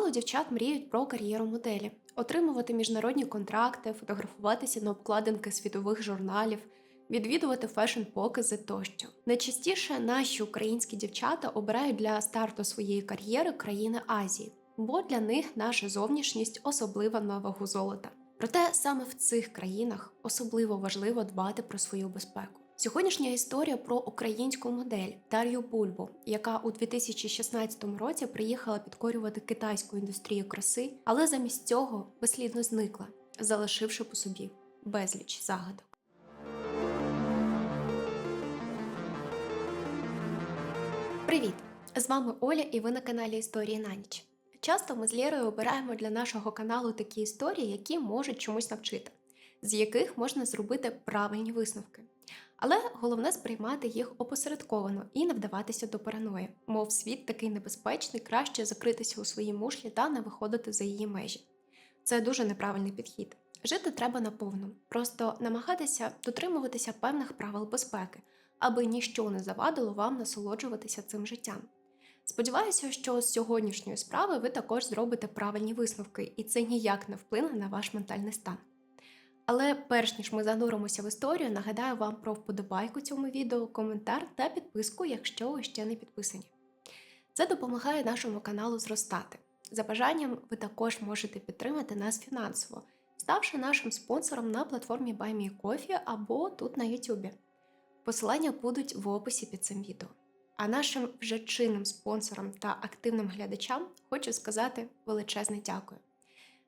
Чимало дівчат мріють про кар'єру моделі, отримувати міжнародні контракти, фотографуватися на обкладинки світових журналів, відвідувати фешн-покази тощо. Найчастіше наші українські дівчата обирають для старту своєї кар'єри країни Азії, бо для них наша зовнішність особлива на вагу золота. Проте саме в цих країнах особливо важливо дбати про свою безпеку. Сьогоднішня історія про українську модель Дар'ю Бульбу, яка у 2016 році приїхала підкорювати китайську індустрію краси, але замість цього безслідно зникла, залишивши по собі безліч загадок. Привіт! З вами Оля, і ви на каналі Історії на ніч. Часто ми з Лєрою обираємо для нашого каналу такі історії, які можуть чомусь навчити, з яких можна зробити правильні висновки. Але головне сприймати їх опосередковано і не вдаватися до параної, мов світ такий небезпечний, краще закритися у своїй мушлі та не виходити за її межі. Це дуже неправильний підхід. Жити треба наповну, просто намагатися дотримуватися певних правил безпеки, аби ніщо не завадило вам насолоджуватися цим життям. Сподіваюся, що з сьогоднішньої справи ви також зробите правильні висновки, і це ніяк не вплине на ваш ментальний стан. Але перш ніж ми зануримося в історію, нагадаю вам про вподобайку цьому відео, коментар та підписку, якщо ви ще не підписані. Це допомагає нашому каналу зростати. За бажанням, ви також можете підтримати нас фінансово, ставши нашим спонсором на платформі BuyMeCoffee або тут на YouTube. Посилання будуть в описі під цим відео. А нашим вже чинним спонсорам та активним глядачам хочу сказати величезне дякую.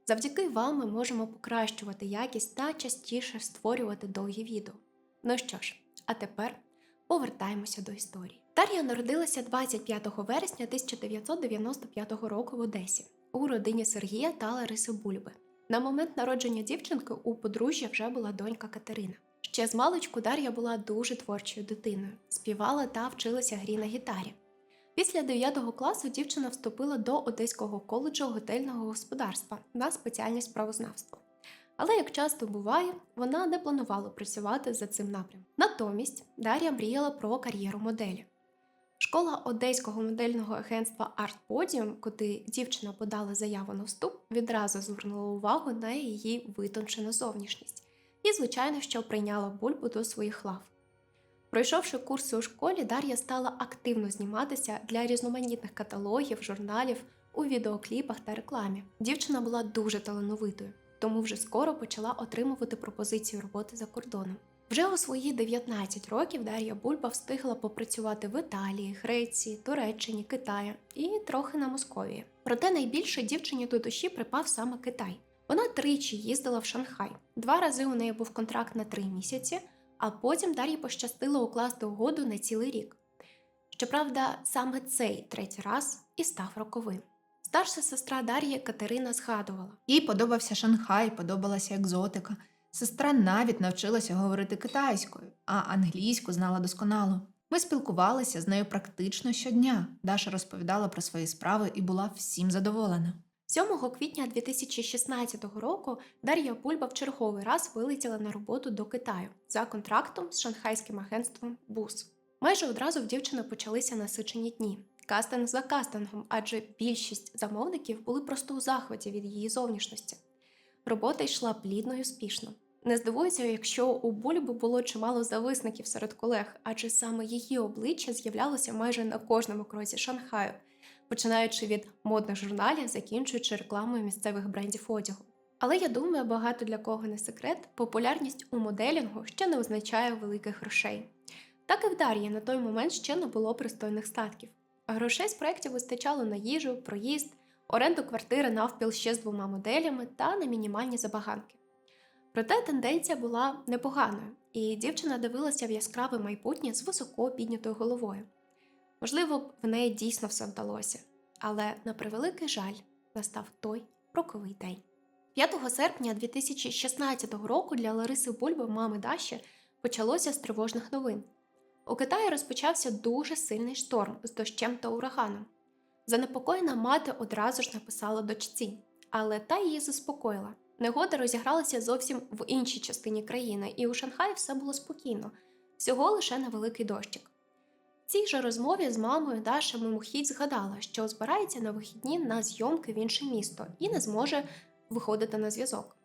Завдяки вам ми можемо покращувати якість та частіше створювати довгі відео. Ну що ж, а тепер повертаємося до історії. Дар'я народилася 25 вересня 1995 року в Одесі у родині Сергія та Лариси Бульби. На момент народження дівчинки у подружжя вже була донька Катерина. Ще з маличку Дар'я була дуже творчою дитиною, співала та вчилася грі на гітарі. Після 9 класу дівчина вступила до Одеського коледжу готельного господарства на спеціальність правознавство. Але, як часто буває, вона не планувала працювати за цим напрямком. Натомість Дар'я мріяла про кар'єру моделі. Школа Одеського модельного агентства Art Podium, куди дівчина подала заяву на вступ, відразу звернула увагу на її витончену зовнішність і, звичайно, що прийняла бульбу до своїх лав. Пройшовши курси у школі, Дар'я стала активно зніматися для різноманітних каталогів, журналів, у відеокліпах та рекламі. Дівчина була дуже талановитою, тому вже скоро почала отримувати пропозицію роботи за кордоном. Вже у свої 19 років Дар'я Бульба встигла попрацювати в Італії, Греції, Туреччині, Китаї і трохи на Московії. Проте найбільше дівчині до душі припав саме Китай. Вона тричі їздила в Шанхай. Два рази у неї був контракт на три місяці, а потім Дар'ї пощастило укласти угоду на цілий рік. Щоправда, саме цей третій раз і став роковим. Старша сестра Дар'ї Катерина згадувала. Їй подобався Шанхай, подобалася екзотика. Сестра навіть навчилася говорити китайською, а англійську знала досконало. Ми спілкувалися з нею практично щодня. Даша розповідала про свої справи і була всім задоволена. 7 квітня 2016 року Дар'я Бульба в черговий раз вилетіла на роботу до Китаю за контрактом з шанхайським агентством БУС. Майже одразу в дівчини почалися насичені дні. Кастинг за кастингом, адже більшість замовників були просто у захваті від її зовнішності. Робота йшла плідно і успішно. Не здивуюся, якщо у Бульби було чимало зависників серед колег, адже саме її обличчя з'являлося майже на кожному кроці Шанхаю, починаючи від модних журналів, закінчуючи рекламою місцевих брендів одягу. Але я думаю, багато для кого не секрет, популярність у моделінгу ще не означає великих грошей. Так і в Дар'ї на той момент ще не було пристойних статків. Грошей з проєктів вистачало на їжу, проїзд, оренду квартири навпіл ще з двома моделями та на мінімальні забаганки. Проте тенденція була непоганою, і дівчина дивилася в яскраве майбутнє з високо піднятою головою. Можливо, в неї дійсно все вдалося, але на превеликий жаль настав той роковий день. 5 серпня 2016 року для Лариси Бульби, мами Даші, почалося з тривожних новин. У Китаї розпочався дуже сильний шторм з дощем та ураганом. Занепокоєна мати одразу ж написала дочці, але та її заспокоїла. Негода розігралася зовсім в іншій частині країни, і у Шанхаї все було спокійно, всього лише невеликий дощик. Цій же розмові з мамою Даша мимохідь згадала, що збирається на вихідні на зйомки в інше місто і не зможе виходити на зв'язок.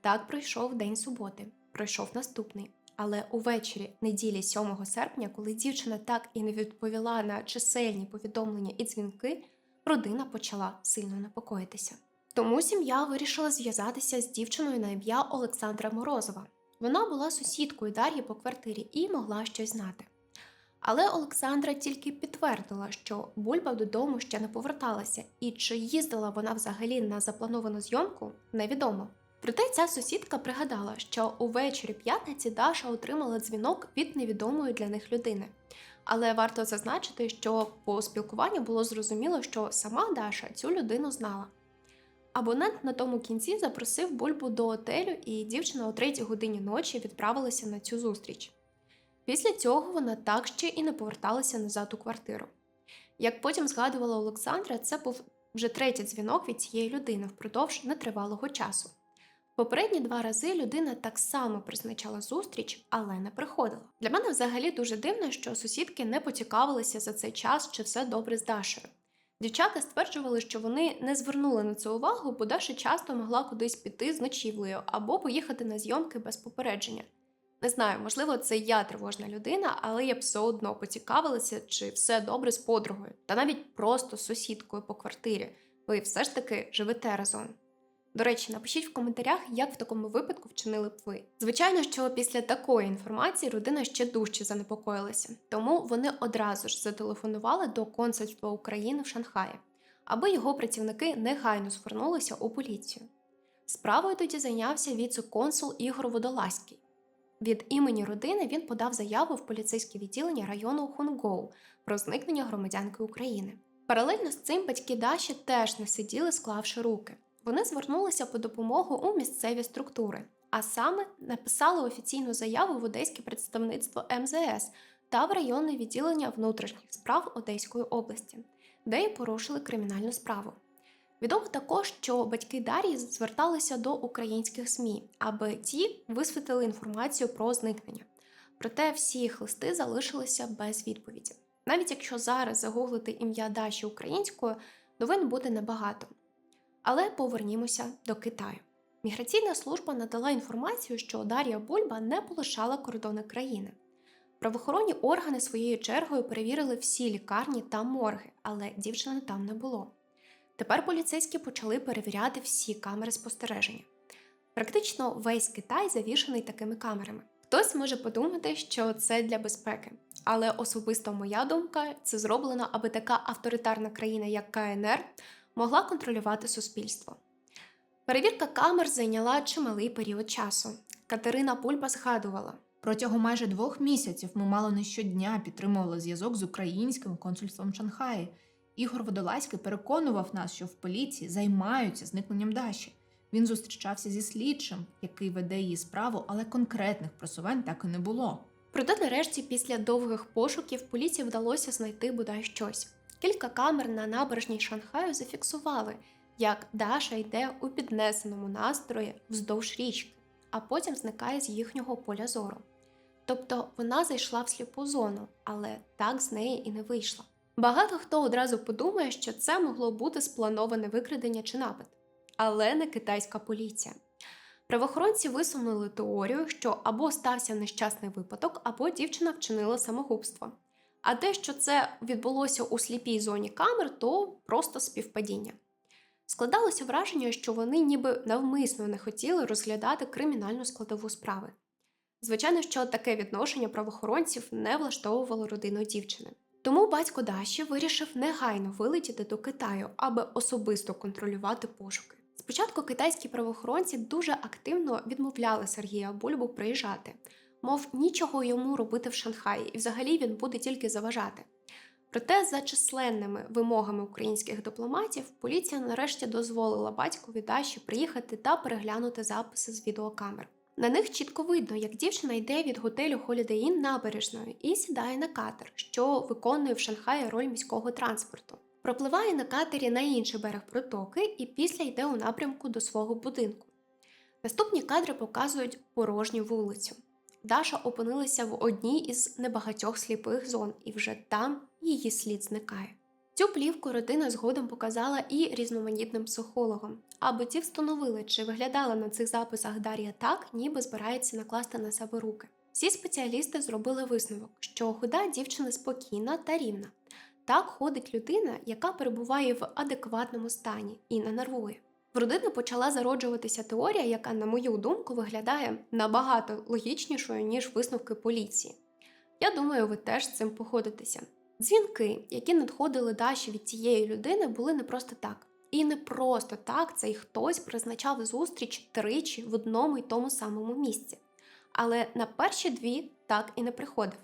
Так пройшов день суботи, пройшов наступний. Але увечері неділі 7 серпня, коли дівчина так і не відповіла на чисельні повідомлення і дзвінки, родина почала сильно непокоїтися. Тому сім'я вирішила зв'язатися з дівчиною на ім'я Олександра Морозова. Вона була сусідкою Дар'ї по квартирі і могла щось знати. Але Олександра тільки підтвердила, що Бульба додому ще не поверталася, і чи їздила вона взагалі на заплановану зйомку, невідомо. Проте ця сусідка пригадала, що увечері п'ятниці Даша отримала дзвінок від невідомої для них людини. Але варто зазначити, що по спілкуванню було зрозуміло, що сама Даша цю людину знала. Абонент на тому кінці запросив Бульбу до готелю, і дівчина о третій годині ночі відправилася на цю зустріч. Після цього вона так ще і не поверталася назад у квартиру. Як потім згадувала Олександра, це був вже третій дзвінок від цієї людини впродовж нетривалого часу. Попередні два рази людина так само призначала зустріч, але не приходила. Для мене взагалі дуже дивно, що сусідки не поцікавилися за цей час, чи все добре з Дашею. Дівчата стверджували, що вони не звернули на це увагу, бо Даша часто могла кудись піти з ночівлею або поїхати на зйомки без попередження. Не знаю, можливо, це я тривожна людина, але я б все одно поцікавилася, чи все добре з подругою, та навіть просто сусідкою по квартирі. Ви все ж таки живете разом. До речі, напишіть в коментарях, як в такому випадку вчинили б ви. Звичайно, що після такої інформації родина ще дужче занепокоїлася, тому вони одразу ж зателефонували до консульства України в Шанхаї, аби його працівники негайно звернулися у поліцію. Справою тоді зайнявся віце-консул Ігор Водолазький. Від імені родини він подав заяву в поліцейське відділення району Хунгоу про зникнення громадянки України. Паралельно з цим батьки Даші теж не сиділи, склавши руки. Вони звернулися по допомогу у місцеві структури, а саме написали офіційну заяву в Одеське представництво МЗС та в районне відділення внутрішніх справ Одеської області, де й порушили кримінальну справу. Відомо також, що батьки Дар'ї зверталися до українських ЗМІ, аби ті висвітлили інформацію про зникнення. Проте всі їх листи залишилися без відповіді. Навіть якщо зараз загуглити ім'я Даші українською, новин буде небагато. Але повернімося до Китаю. Міграційна служба надала інформацію, що Дар'я Бульба не полишала кордони країни. Правоохоронні органи своєю чергою перевірили всі лікарні та морги, але дівчини там не було. Тепер поліцейські почали перевіряти всі камери спостереження. Практично весь Китай завішаний такими камерами. Хтось може подумати, що це для безпеки, але особисто моя думка це зроблено, аби така авторитарна країна, як КНР, могла контролювати суспільство. Перевірка камер зайняла чималий період часу. Катерина Пульба згадувала. Протягом майже двох місяців ми мало не щодня підтримували зв'язок з українським консульством Шанхаї. Ігор Водолазький переконував нас, що в поліції займаються зникненням Даші. Він зустрічався зі слідчим, який веде її справу, але конкретних просувань так і не було. Проте, нарешті, після довгих пошуків поліції вдалося знайти бодай щось. Кілька камер на набережній Шанхаю зафіксували, як Даша йде у піднесеному настрої вздовж річки, а потім зникає з їхнього поля зору. Тобто вона зайшла в сліпу зону, але так з неї і не вийшла. Багато хто одразу подумає, що це могло бути сплановане викрадення чи напад, але не китайська поліція. Правоохоронці висунули теорію, що або стався нещасний випадок, або дівчина вчинила самогубство. А те, що це відбулося у сліпій зоні камер, то просто співпадіння. Складалося враження, що вони ніби навмисно не хотіли розглядати кримінальну складову справи. Звичайно, що таке відношення правоохоронців не влаштовувало родину дівчини. Тому батько Даші вирішив негайно вилетіти до Китаю, аби особисто контролювати пошуки. Спочатку китайські правоохоронці дуже активно відмовляли Сергія Бульбу приїжджати, мов нічого йому робити в Шанхаї, і взагалі він буде тільки заважати. Проте, за численними вимогами українських дипломатів, поліція нарешті дозволила батькові Даші приїхати та переглянути записи з відеокамер. На них чітко видно, як дівчина йде від готелю Holiday Inn набережною і сідає на катер, що виконує в Шанхаї роль міського транспорту. Пропливає на катері на інший берег протоки і після йде у напрямку до свого будинку. Наступні кадри показують порожню вулицю. Даша опинилася в одній із небагатьох сліпих зон, і вже там її слід зникає. Цю плівку родина згодом показала і різноманітним психологам, аби ті встановили, чи виглядала на цих записах Дар'я так, ніби збирається накласти на себе руки. Всі спеціалісти зробили висновок, що худа дівчина спокійна та рівна. Так ходить людина, яка перебуває в адекватному стані і не нервує. В родини почала зароджуватися теорія, яка, на мою думку, виглядає набагато логічнішою, ніж висновки поліції. Я думаю, ви теж з цим походитеся. Дзвінки, які надходили Даші від цієї людини, були не просто так. І не просто так цей хтось призначав зустріч тричі в одному й тому самому місці. Але на перші дві так і не приходив.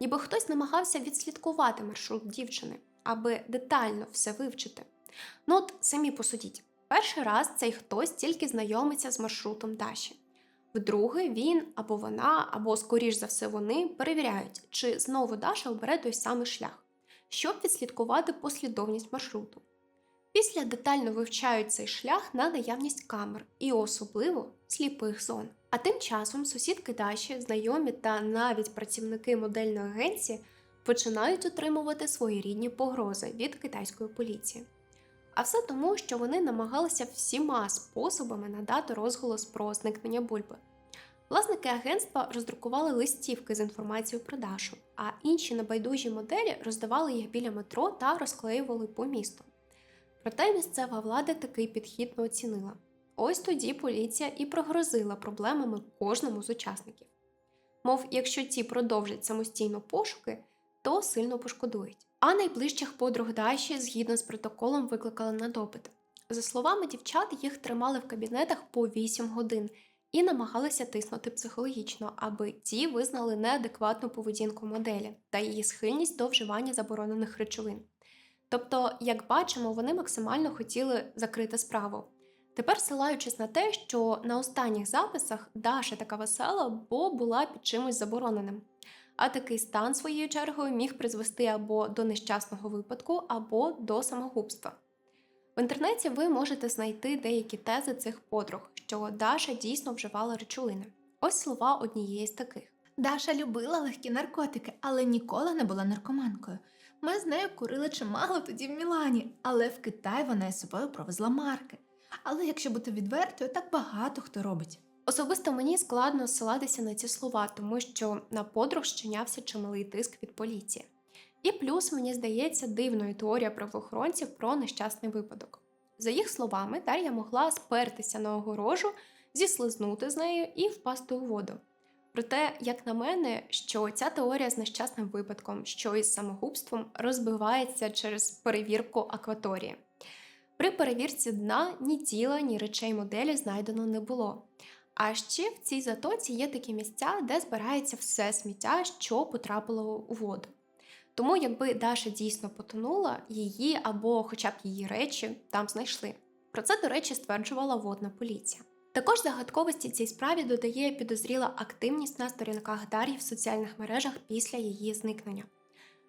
Ніби хтось намагався відслідкувати маршрут дівчини, аби детально все вивчити. Ну от самі посудіть. Перший раз цей хтось тільки знайомиться з маршрутом Даші. Вдруге, він або вона, або, скоріш за все, вони перевіряють, чи знову Даша обере той самий шлях, щоб відслідкувати послідовність маршруту. Після детально вивчають цей шлях на наявність камер і особливо сліпих зон. А тим часом сусідки Даші, знайомі та навіть працівники модельної агенції починають отримувати своєрідні погрози від китайської поліції. А все тому, що вони намагалися всіма способами надати розголос про зникнення бульби. Власники агентства роздрукували листівки з інформацією про Дашу, а інші небайдужі моделі роздавали їх біля метро та розклеювали по місту. Проте місцева влада такий підхід не оцінила. Ось тоді поліція і прогрозила проблемами кожному з учасників. Мов, якщо ті продовжать самостійно пошуки, то сильно пошкодують. А найближчих подруг Даші, згідно з протоколом, викликали на допит. За словами дівчат, їх тримали в кабінетах по 8 годин і намагалися тиснути психологічно, аби ті визнали неадекватну поведінку моделі та її схильність до вживання заборонених речовин. Тобто, як бачимо, вони максимально хотіли закрити справу. Тепер, силаючись на те, що на останніх записах Даша така весела, бо була під чимось забороненим. А такий стан своєю чергою міг призвести або до нещасного випадку, або до самогубства. В інтернеті ви можете знайти деякі тези цих подруг, що Даша дійсно вживала речовини. Ось слова однієї з таких. Даша любила легкі наркотики, але ніколи не була наркоманкою. Ми з нею курили чимало тоді в Мілані, але в Китай вона із собою провезла марки. Але якщо бути відвертою, так багато хто робить. Особисто мені складно ссилатися на ці слова, тому що на подруг щинявся чималий тиск від поліції. І плюс мені здається дивною теорія правоохоронців про нещасний випадок. За їх словами, Дар'я могла спертися на огорожу, зіслизнути з нею і впасти у воду. Проте, як на мене, що ця теорія з нещасним випадком, що із самогубством, розбивається через перевірку акваторії. При перевірці дна ні тіла, ні речей моделі знайдено не було. А ще в цій затоці є такі місця, де збирається все сміття, що потрапило у воду. Тому, якби Даша дійсно потонула, її або хоча б її речі там знайшли. Про це, до речі, стверджувала водна поліція. Також загадковості цій справі додає підозріла активність на сторінках Дар'ї в соціальних мережах після її зникнення.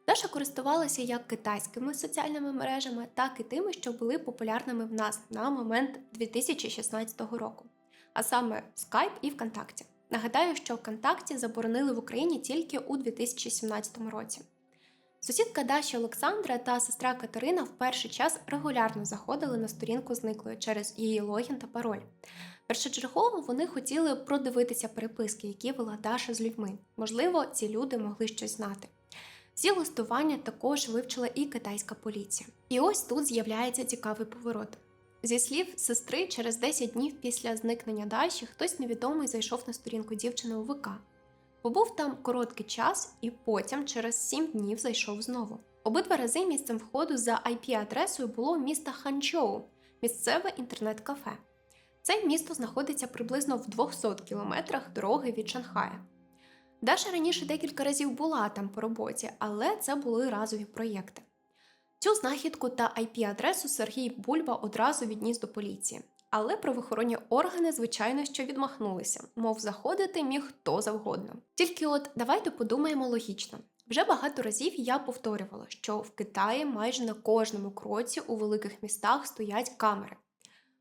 Даша користувалася як китайськими соціальними мережами, так і тими, що були популярними в нас на момент 2016 року, а саме Skype і ВКонтакті. Нагадаю, що ВКонтакті заборонили в Україні тільки у 2017 році. Сусідка Даші Олександра та сестра Катерина в перший час регулярно заходили на сторінку зниклої через її логін та пароль. Першочергово вони хотіли продивитися переписки, які вела Даша з людьми. Можливо, ці люди могли щось знати. Ці листування також вивчила і китайська поліція. І ось тут з'являється цікавий поворот. Зі слів сестри, через 10 днів після зникнення Даші хтось невідомий зайшов на сторінку дівчини у ВК. Побув там короткий час і потім через 7 днів зайшов знову. Обидва рази місцем входу за IP-адресою було місто Ханчоу, місцеве інтернет-кафе. Це місто знаходиться приблизно в 200 кілометрах дороги від Шанхая. Даша раніше декілька разів була там по роботі, але це були разові проєкти. Цю знахідку та IP-адресу Сергій Бульба одразу відніс до поліції. Але правоохоронні органи, звичайно, що відмахнулися, мов заходити міг хто завгодно. Тільки от давайте подумаємо логічно. Вже багато разів я повторювала, що в Китаї майже на кожному кроці у великих містах стоять камери.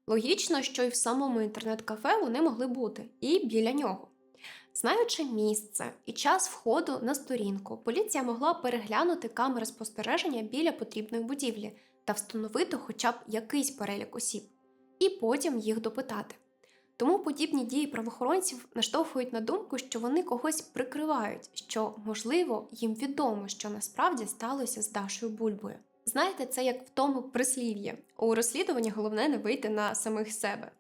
Логічно, що і в самому інтернет-кафе вони могли бути, і біля нього. Знаючи місце і час входу на сторінку, поліція могла переглянути камери спостереження біля потрібної будівлі та встановити хоча б якийсь перелік осіб, і потім їх допитати. Тому подібні дії правоохоронців наштовхують на думку, що вони когось прикривають, що, можливо, їм відомо, що насправді сталося з Дашою Бульбою. Знаєте, це як в тому прислів'ї у розслідуванні головне не вийти на самих себе.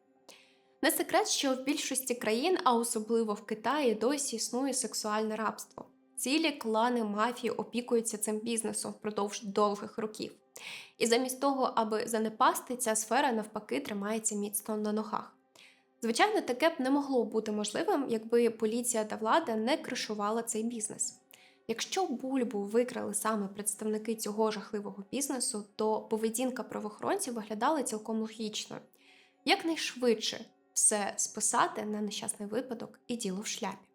Не секрет, що в більшості країн, а особливо в Китаї, досі існує сексуальне рабство. Цілі клани мафії опікуються цим бізнесом впродовж довгих років. І замість того, аби занепасти, ця сфера навпаки тримається міцно на ногах. Звичайно, таке б не могло бути можливим, якби поліція та влада не кришувала цей бізнес. Якщо бульбу викрали саме представники цього жахливого бізнесу, то поведінка правоохоронців виглядала цілком логічною. Якнайшвидше все списати на нещасний випадок і діло в шляпі.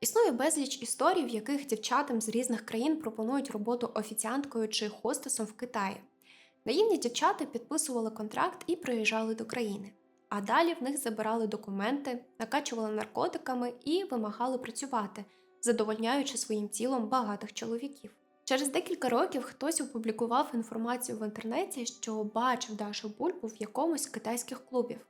Існує безліч історій, в яких дівчатам з різних країн пропонують роботу офіціанткою чи хостесом в Китаї. Наївні дівчата підписували контракт і приїжджали до країни, а далі в них забирали документи, накачували наркотиками і вимагали працювати, задовольняючи своїм тілом багатих чоловіків. Через декілька років хтось опублікував інформацію в інтернеті, що бачив Дашу Бульбу в якомусь з китайських клубів.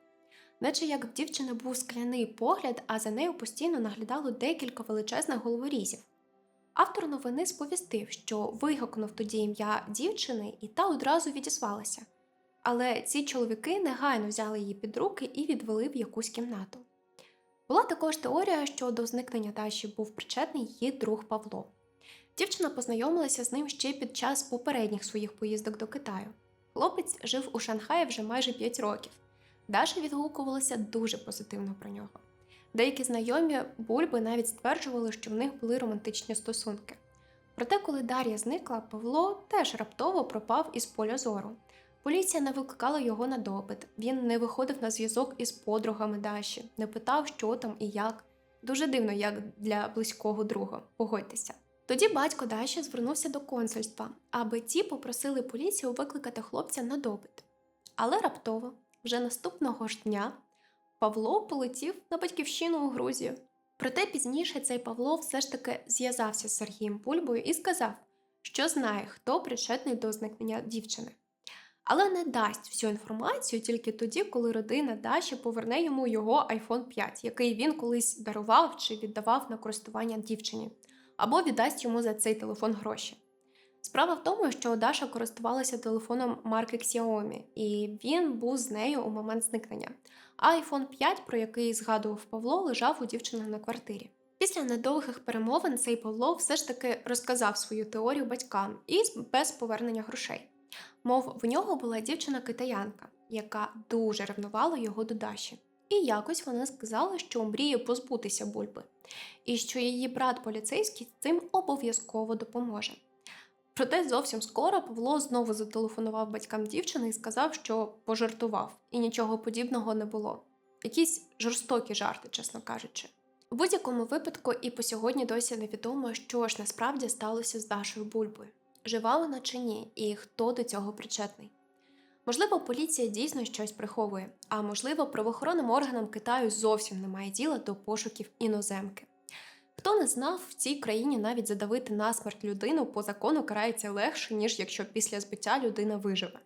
Наче як в дівчини був скляний погляд, а за нею постійно наглядало декілька величезних головорізів. Автор новини сповістив, що вигукнув тоді ім'я дівчини, і та одразу відізвалася. Але ці чоловіки негайно взяли її під руки і відвели в якусь кімнату. Була також теорія, що до зникнення Даші був причетний її друг Павло. Дівчина познайомилася з ним ще під час попередніх своїх поїздок до Китаю. Хлопець жив у Шанхаї вже майже 5 років. Даша відгукувалася дуже позитивно про нього. Деякі знайомі бульби навіть стверджували, що в них були романтичні стосунки. Проте, коли Дар'я зникла, Павло теж раптово пропав із поля зору. Поліція не викликала його на допит, він не виходив на зв'язок із подругами Даші, не питав, що там і як. Дуже дивно, як для близького друга, погодьтеся. Тоді батько Даші звернувся до консульства, аби ті попросили поліцію викликати хлопця на допит. Але раптово, вже наступного ж дня, Павло полетів на батьківщину у Грузію. Проте пізніше цей Павло все ж таки зв'язався з Сергієм Бульбою і сказав, що знає, хто причетний до зникнення дівчини. Але не дасть всю інформацію тільки тоді, коли родина Даші поверне йому його iPhone 5, який він колись дарував чи віддавав на користування дівчині, або віддасть йому за цей телефон гроші. Справа в тому, що Даша користувалася телефоном марки Xiaomi, і він був з нею у момент зникнення. А iPhone 5, про який згадував Павло, лежав у дівчини на квартирі. Після недовгих перемовин цей Павло все ж таки розказав свою теорію батькам і без повернення грошей. Мов в нього була дівчина-китаянка, яка дуже ревнувала його до Даші. І якось вона сказала, що мріє позбутися бульби, і що її брат поліцейський цим обов'язково допоможе. Проте зовсім скоро Павло знову зателефонував батькам дівчини і сказав, що пожартував, і нічого подібного не було. Якісь жорстокі жарти, чесно кажучи. У будь-якому випадку, і по сьогодні досі невідомо, що ж насправді сталося з Дашою Бульбою. Жива вона чи ні, і хто до цього причетний. Можливо, поліція дійсно щось приховує, а можливо, правоохоронним органам Китаю зовсім немає діла до пошуків іноземки. Хто не знав, в цій країні навіть задавити насмерть людину по закону карається легше, ніж якщо після збиття людина виживе.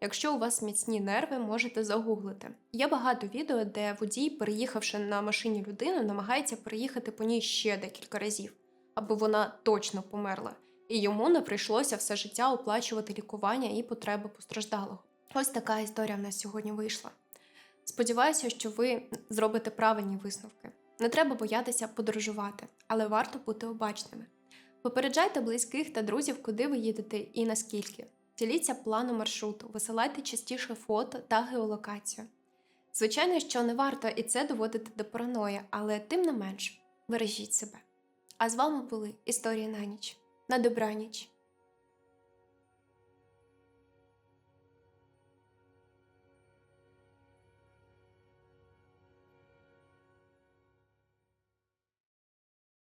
Якщо у вас міцні нерви, можете загуглити. Є багато відео, де водій, переїхавши на машині людину, намагається переїхати по ній ще декілька разів, аби вона точно померла, і йому не прийшлося все життя оплачувати лікування і потреби постраждалого. Ось така історія в нас сьогодні вийшла. Сподіваюся, що ви зробите правильні висновки. Не треба боятися подорожувати, але варто бути обачними. Попереджайте близьких та друзів, куди ви їдете і наскільки. Діліться планом маршруту, висилайте частіше фото та геолокацію. Звичайно, що не варто і це доводити до параної, але тим не менш бережіть себе. А з вами були Історії на ніч. На добраніч!